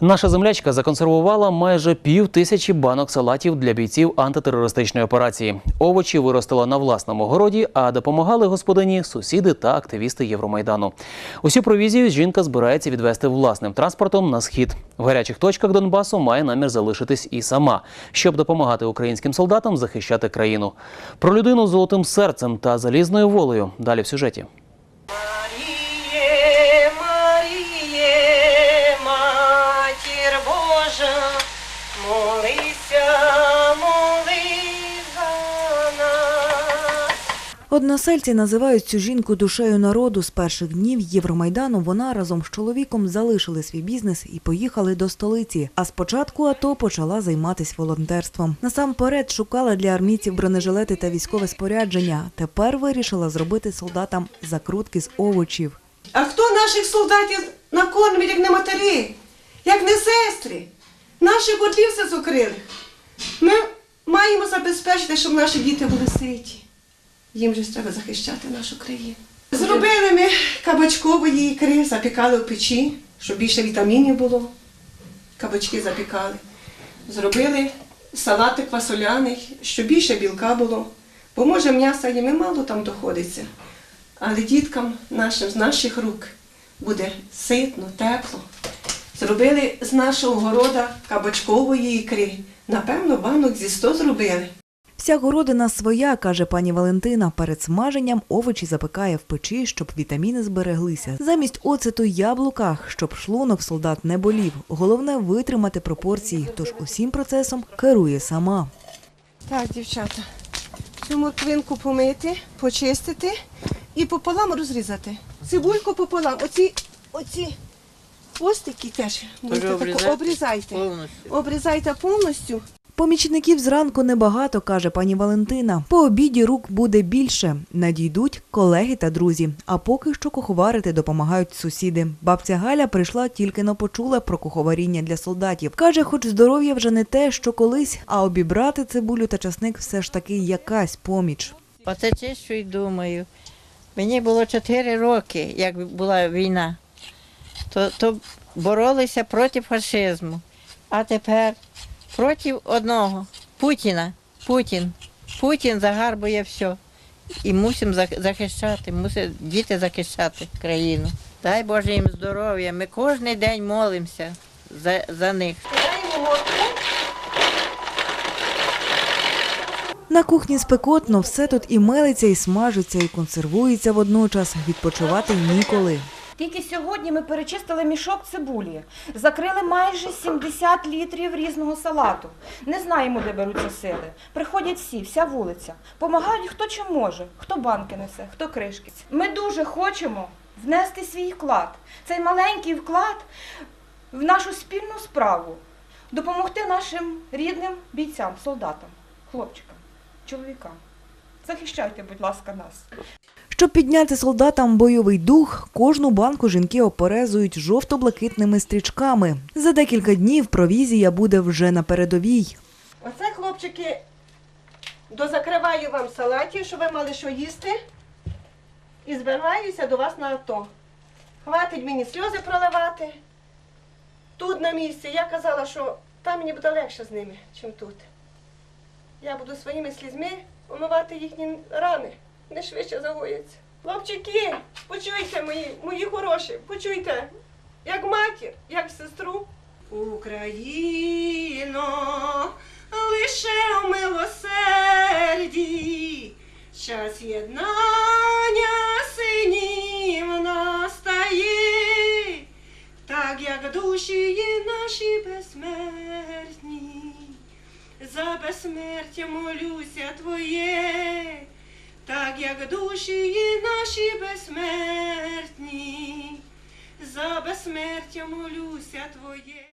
Наша землячка законсервувала майже пів тисячі банок салатів для бійців антитерористичної операції. Овочі виростила на власному городі, а допомагали господині сусіди та активісти Євромайдану. Усю провізію жінка збирається відвести власним транспортом на схід. В гарячих точках Донбасу має намір залишитись і сама, щоб допомагати українським солдатам захищати країну. Про людину з золотим серцем та залізною волею. Далі в сюжеті. Односельці називають цю жінку душею народу. З перших днів Євромайдану вона разом з чоловіком залишили свій бізнес і поїхали до столиці. А з початку АТО почала займатися волонтерством. Насамперед шукала для армійців бронежилети та військове спорядження. Тепер вирішила зробити солдатам закрутки з овочів. А хто наших солдатів накормить, як не матері, як не сестри? Наші котлі все зукрили. Ми маємо забезпечити, щоб наші діти були ситі. Їм же треба захищати нашу країну. Зробили ми кабачкової ікри, запікали в печі, щоб більше вітамінів було. Кабачки запікали. Зробили салатик фасоляний, щоб більше білка було. Бо може м'яса їм і мало там доходиться. Але діткам нашим з наших рук буде ситно, тепло. Зробили з нашого города кабачкової ікри. Напевно, банок зі 100 зробили. Вся городина своя, каже пані Валентина. Перед смаженням овочі запекає в печі, щоб вітаміни збереглися. Замість оцету й яблуках, щоб шлунок солдат не болів. Головне витримати пропорції, тож усім процесом керує сама. Так, дівчата, цю морквинку помити, почистити і пополам розрізати. Цибульку пополам. Оці, оці хвостики теж обрізайте. повністю. Обрізайте повністю. Помічників зранку небагато, каже пані Валентина. По обіді рук буде більше. Надійдуть колеги та друзі. А поки що куховарити допомагають сусіди. Бабця Галя прийшла тільки но почула про куховаріння для солдатів. Каже, хоч здоров'я вже не те, що колись, а обібрати цибулю та часник все ж таки якась поміч. Оце чищу і думаю. Мені було 4 роки, як була війна, то, то боролися проти фашизму. А тепер проти одного Путіна. Путін. Путін загарбує все. І мусимо захищати, мусять діти захищати країну. Дай Боже їм здоров'я. Ми кожен день молимося за, за них. На кухні спекотно, все тут і мелиться, і смажиться, і консервується водночас. Відпочивати ніколи. Тільки сьогодні ми перечистили мішок цибулі, закрили майже 70 літрів різного салату. Не знаємо, де беруться сили. Приходять всі, вся вулиця. Помагають хто чим може, хто банки несе, хто кришки. Ми дуже хочемо внести свій вклад, цей маленький вклад в нашу спільну справу, допомогти нашим рідним бійцям, солдатам, хлопчикам, чоловікам. Захищайте, будь ласка, нас. Щоб підняти солдатам бойовий дух, кожну банку жінки оперезують жовто-блакитними стрічками. За декілька днів провізія буде вже на передовій. Оце, хлопчики, дозакриваю вам салатів, щоб ви мали що їсти. І збираюся до вас на АТО. Хватить мені сльози проливати. Тут на місці. Я казала, що там мені буде легше з ними, ніж тут. Я буду своїми слізьми омивати їхні рани. Не швидше загояться. Хлопчики, почуйте мої, мої хороші, почуйте, як матір, як сестру. Україно, лише у милосерді, час єднання синів настає, так як душі є наші безсмертні, за безсмертя молюся Твоє, як душі наші безсмертні, за безсмертя молюся Твоє.